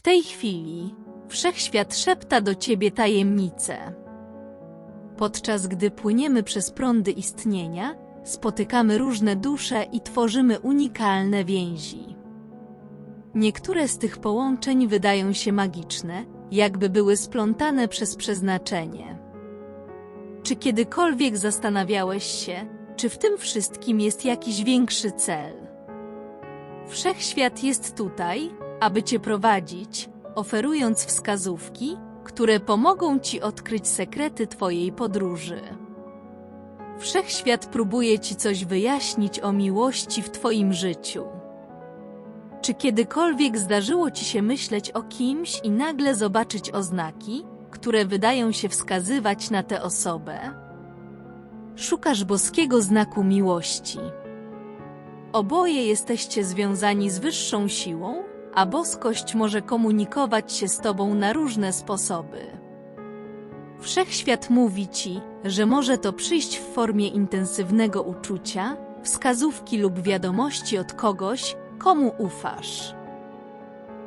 W tej chwili wszechświat szepta do ciebie tajemnice. Podczas gdy płyniemy przez prądy istnienia, spotykamy różne dusze i tworzymy unikalne więzi. Niektóre z tych połączeń wydają się magiczne, jakby były splątane przez przeznaczenie. Czy kiedykolwiek zastanawiałeś się, czy w tym wszystkim jest jakiś większy cel? Wszechświat jest tutaj, aby Cię prowadzić, oferując wskazówki, które pomogą Ci odkryć sekrety Twojej podróży. Wszechświat próbuje Ci coś wyjaśnić o miłości w Twoim życiu. Czy kiedykolwiek zdarzyło Ci się myśleć o kimś i nagle zobaczyć oznaki, które wydają się wskazywać na tę osobę? Szukasz boskiego znaku miłości. Oboje jesteście związani z wyższą siłą, a boskość może komunikować się z Tobą na różne sposoby. Wszechświat mówi Ci, że może to przyjść w formie intensywnego uczucia, wskazówki lub wiadomości od kogoś, komu ufasz.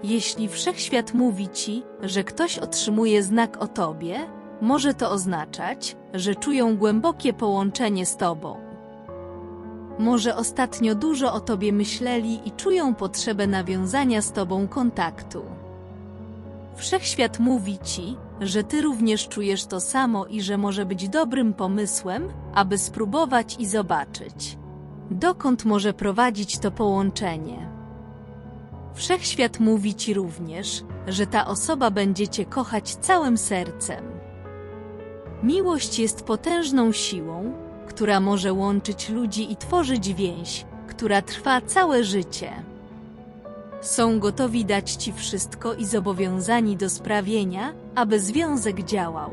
Jeśli wszechświat mówi Ci, że ktoś otrzymuje znak o Tobie, może to oznaczać, że czują głębokie połączenie z Tobą. Może ostatnio dużo o Tobie myśleli i czują potrzebę nawiązania z Tobą kontaktu. Wszechświat mówi Ci, że Ty również czujesz to samo i że może być dobrym pomysłem, aby spróbować i zobaczyć, dokąd może prowadzić to połączenie. Wszechświat mówi Ci również, że ta osoba będzie Cię kochać całym sercem. Miłość jest potężną siłą, która może łączyć ludzi i tworzyć więź, która trwa całe życie. Są gotowi dać Ci wszystko i zobowiązani do sprawienia, aby związek działał.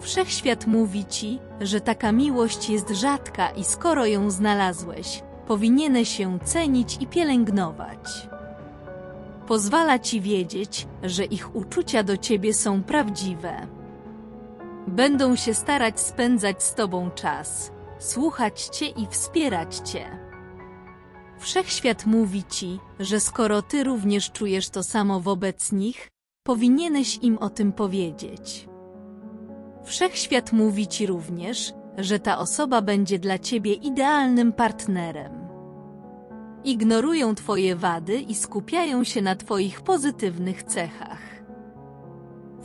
Wszechświat mówi Ci, że taka miłość jest rzadka i skoro ją znalazłeś, powinieneś ją cenić i pielęgnować. Pozwala Ci wiedzieć, że ich uczucia do Ciebie są prawdziwe. Będą się starać spędzać z Tobą czas, słuchać Cię i wspierać Cię. Wszechświat mówi Ci, że skoro Ty również czujesz to samo wobec nich, powinieneś im o tym powiedzieć. Wszechświat mówi Ci również, że ta osoba będzie dla Ciebie idealnym partnerem. Ignorują Twoje wady i skupiają się na Twoich pozytywnych cechach.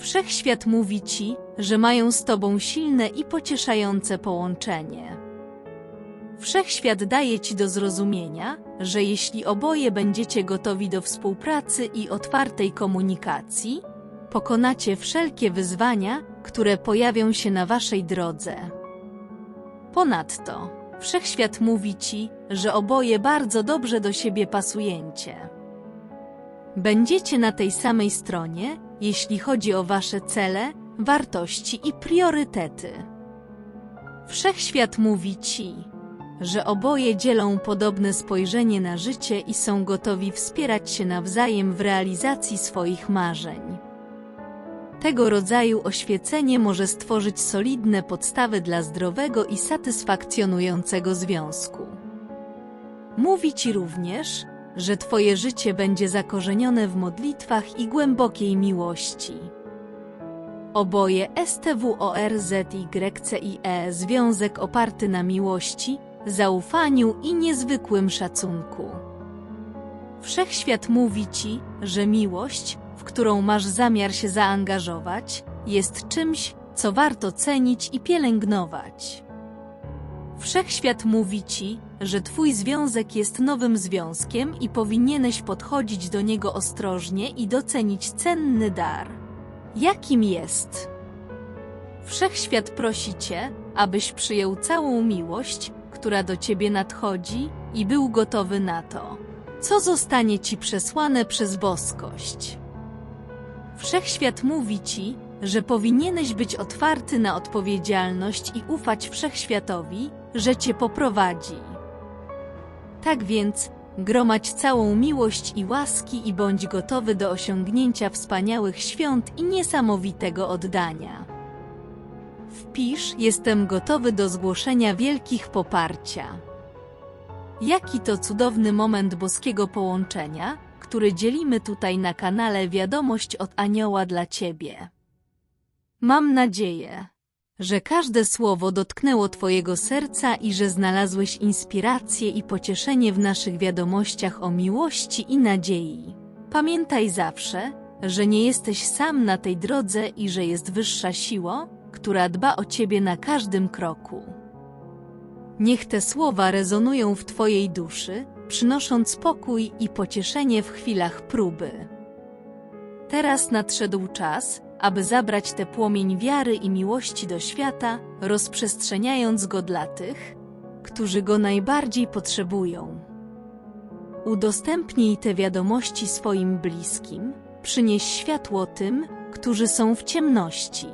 Wszechświat mówi Ci, że mają z Tobą silne i pocieszające połączenie. Wszechświat daje Ci do zrozumienia, że jeśli oboje będziecie gotowi do współpracy i otwartej komunikacji, pokonacie wszelkie wyzwania, które pojawią się na Waszej drodze. Ponadto, Wszechświat mówi Ci, że oboje bardzo dobrze do siebie pasujecie. Będziecie na tej samej stronie, jeśli chodzi o Wasze cele, wartości i priorytety. Wszechświat mówi Ci, że oboje dzielą podobne spojrzenie na życie i są gotowi wspierać się nawzajem w realizacji swoich marzeń. Tego rodzaju oświecenie może stworzyć solidne podstawy dla zdrowego i satysfakcjonującego związku. Mówi Ci również, że Twoje życie będzie zakorzenione w modlitwach i głębokiej miłości. Oboje STWORZYCIE związek oparty na miłości, zaufaniu i niezwykłym szacunku. Wszechświat mówi Ci, że miłość, w którą masz zamiar się zaangażować, jest czymś, co warto cenić i pielęgnować. Wszechświat mówi Ci, że Twój związek jest nowym związkiem i powinieneś podchodzić do niego ostrożnie i docenić cenny dar. Jakim jest? Wszechświat prosi Cię, abyś przyjął całą miłość, która do Ciebie nadchodzi i był gotowy na to, co zostanie Ci przesłane przez boskość. Wszechświat mówi Ci, że powinieneś być otwarty na odpowiedzialność i ufać Wszechświatowi, że Cię poprowadzi. Tak więc, gromadź całą miłość i łaski i bądź gotowy do osiągnięcia wspaniałych świąt i niesamowitego oddania. Wpisz, jestem gotowy do zgłoszenia wielkich poparcia. Jaki to cudowny moment boskiego połączenia, który dzielimy tutaj na kanale Wiadomość od Anioła dla Ciebie. Mam nadzieję, że każde słowo dotknęło Twojego serca i że znalazłeś inspirację i pocieszenie w naszych wiadomościach o miłości i nadziei. Pamiętaj zawsze, że nie jesteś sam na tej drodze i że jest wyższa siła, która dba o Ciebie na każdym kroku. Niech te słowa rezonują w Twojej duszy, przynosząc spokój i pocieszenie w chwilach próby. Teraz nadszedł czas, aby zabrać tę płomień wiary i miłości do świata, rozprzestrzeniając go dla tych, którzy go najbardziej potrzebują. Udostępnij te wiadomości swoim bliskim, przynieś światło tym, którzy są w ciemności.